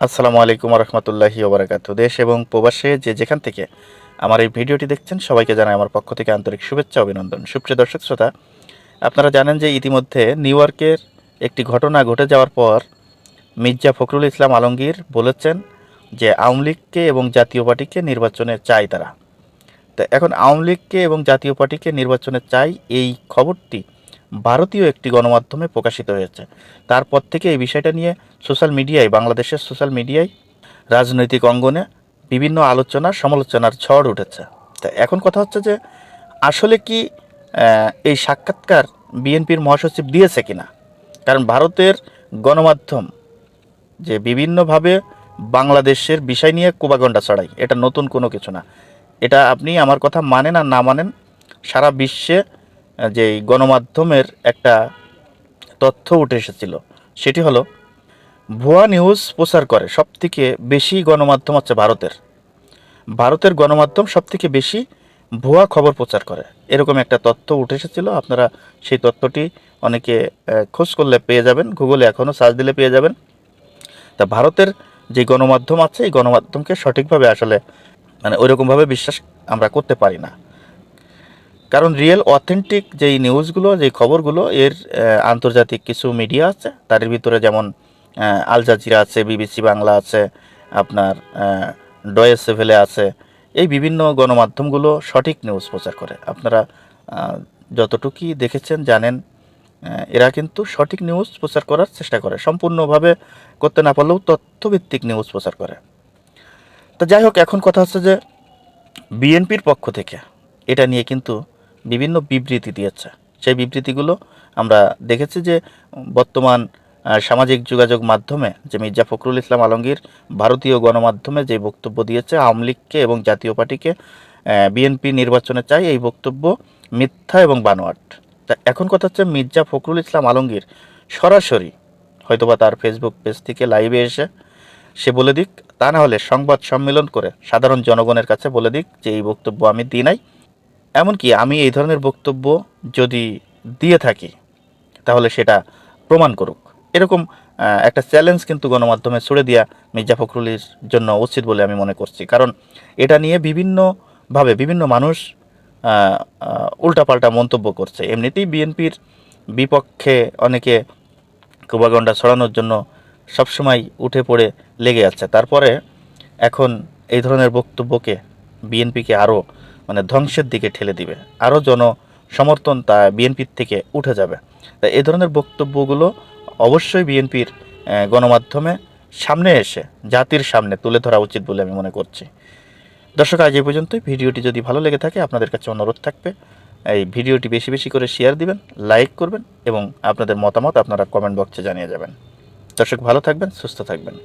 আসসালামু আলাইকুম রহমতুল্লাহি ওবরাকাত দেশ এবং প্রবাসে যে যেখান থেকে আমার এই ভিডিওটি দেখছেন, সবাইকে জানাই আমার পক্ষ থেকে আন্তরিক শুভেচ্ছা অভিনন্দন। সুপ্রিয় দর্শক, শ্রোতা, আপনারা জানেন যে ইতিমধ্যে নিউ ইয়র্কের একটি ঘটনা ঘটে যাওয়ার পর মির্জা ফখরুল ইসলাম আলমগীর বলেছেন যে আওয়ামী লীগকে এবং জাতীয় পার্টিকে নির্বাচনে চাই তারা। তো এখন আওয়ামী লীগকে এবং জাতীয় পার্টিকে নির্বাচনে চাই এই খবরটি ভারতীয় একটি গণমাধ্যমে প্রকাশিত হয়েছে। তারপর থেকে এই বিষয়টা নিয়ে সোশ্যাল মিডিয়ায়, বাংলাদেশের সোশ্যাল মিডিয়ায় রাজনৈতিক অঙ্গনে বিভিন্ন আলোচনা, সমালোচনার ঝড় উঠেছে। তা এখন কথা হচ্ছে যে, আসলে কি এই সাক্ষাৎকার বিএনপির মহাসচিব দিয়েছে কিনা? কারণ ভারতের গণমাধ্যম যে বিভিন্নভাবে বাংলাদেশের বিষয় নিয়ে কুবাগণ্ডা ছড়ায়, এটা নতুন কোনো কিছু না। এটা আপনি আমার কথা মানেন আর না মানেন, সারা বিশ্বে যে গণমাধ্যমের একটা তথ্য উঠে এসেছিল, সেটি হলো, ভুয়া নিউজ প্রচার করে সবথেকে বেশি গণমাধ্যম হচ্ছে ভারতের। ভারতের গণমাধ্যম সবথেকে বেশি ভুয়া খবর প্রচার করে। এরকম একটা তথ্য উঠে এসেছিল, আপনারা সেই তথ্যটি অনেকে খোঁজ করলে পেয়ে যাবেন, গুগলে এখনও সার্চ দিলে পেয়ে যাবেন। তা ভারতের যে গণমাধ্যম আছে, এই গণমাধ্যমকে সঠিকভাবে আসলে মানে ওইরকমভাবে বিশ্বাস আমরা করতে পারি না। কারণ রিয়েল অথেন্টিক যেই নিউজগুলো যেই খবরগুলো, এর আন্তর্জাতিক কিছু মিডিয়া আছে তার ভিতরে যেমন আল জাজিরা আছে, বিবিসি বাংলা আছে, আপনার ডয়েস সেভেলে আছে, এই বিভিন্ন গণমাধ্যমগুলো সঠিক নিউজ প্রচার করে। আপনারা যতটুকুই দেখেছেন, জানেন এরা কিন্তু সঠিক নিউজ প্রচার করার চেষ্টা করে। সম্পূর্ণভাবে করতে না পারলেও তথ্যভিত্তিক নিউজ প্রচার করে। তো যাই হোক, এখন কথা হচ্ছে যে, বিএনপির পক্ষ থেকে, এটা নিয়ে কিন্তু বিভিন্ন বিবৃতি দিয়েছে। সেই বিবৃতিগুলো আমরা দেখেছি যে বর্তমান সামাজিক যোগাযোগ মাধ্যমে যে মির্জা ফখরুল ইসলাম আলমগীর ভারতীয় গণমাধ্যমে যে বক্তব্য দিয়েছে, আওয়ামী লীগকে এবং জাতীয় পার্টিকে বিএনপি নির্বাচনে চাই, এই বক্তব্য মিথ্যা এবং বানোয়াট। তা এখন কথা হচ্ছে মির্জা ফখরুল ইসলাম আলমগীর সরাসরি হয়তোবা তার ফেসবুক পেজ থেকে লাইভে এসে সে বলে দিক, তা না হলে সংবাদ সম্মেলন করে সাধারণ জনগণের কাছে বলে দিক যে এই বক্তব্য আমি দিই নাই। এমনকি আমি এই ধরনের বক্তব্য যদি দিয়ে থাকি, তাহলে সেটা প্রমাণ করুক। এরকম একটা চ্যালেঞ্জ কিন্তু গণমাধ্যমে ছুড়ে দেওয়া মির্জা ফখরুলের জন্য উচিত বলে আমি মনে করছি। কারণ এটা নিয়ে বিভিন্নভাবে বিভিন্ন মানুষ উল্টাপাল্টা মন্তব্য করছে। এমনিতেই বিএনপির বিপক্ষে অনেকে কুবাগণ্ডা ছড়ানোর জন্য সবসময় উঠে পড়ে লেগে যাচ্ছে তারপরে এখন এই ধরনের বক্তব্যকে বিএনপিকে আরও মানে ধ্বংসের দিকে ঠেলে দিবে। আরও জন সমর্থন তা বিএনপির থেকে উঠে যাবে। তা এ ধরনের বক্তব্যগুলো অবশ্যই বিএনপির গণমাধ্যমে সামনে এসে, জাতির সামনে তুলে ধরা উচিত বলে আমি মনে করছি। দর্শক, আজ এই পর্যন্তই। ভিডিওটি যদি ভালো লেগে থাকে, আপনাদের কাছে অনুরোধ থাকবে, এই ভিডিওটি বেশি বেশি করে শেয়ার দিবেন লাইক করবেন এবং আপনাদের মতামত আপনারা কমেন্ট বক্সে জানিয়ে যাবেন। দর্শক, ভালো থাকবেন, সুস্থ থাকবেন।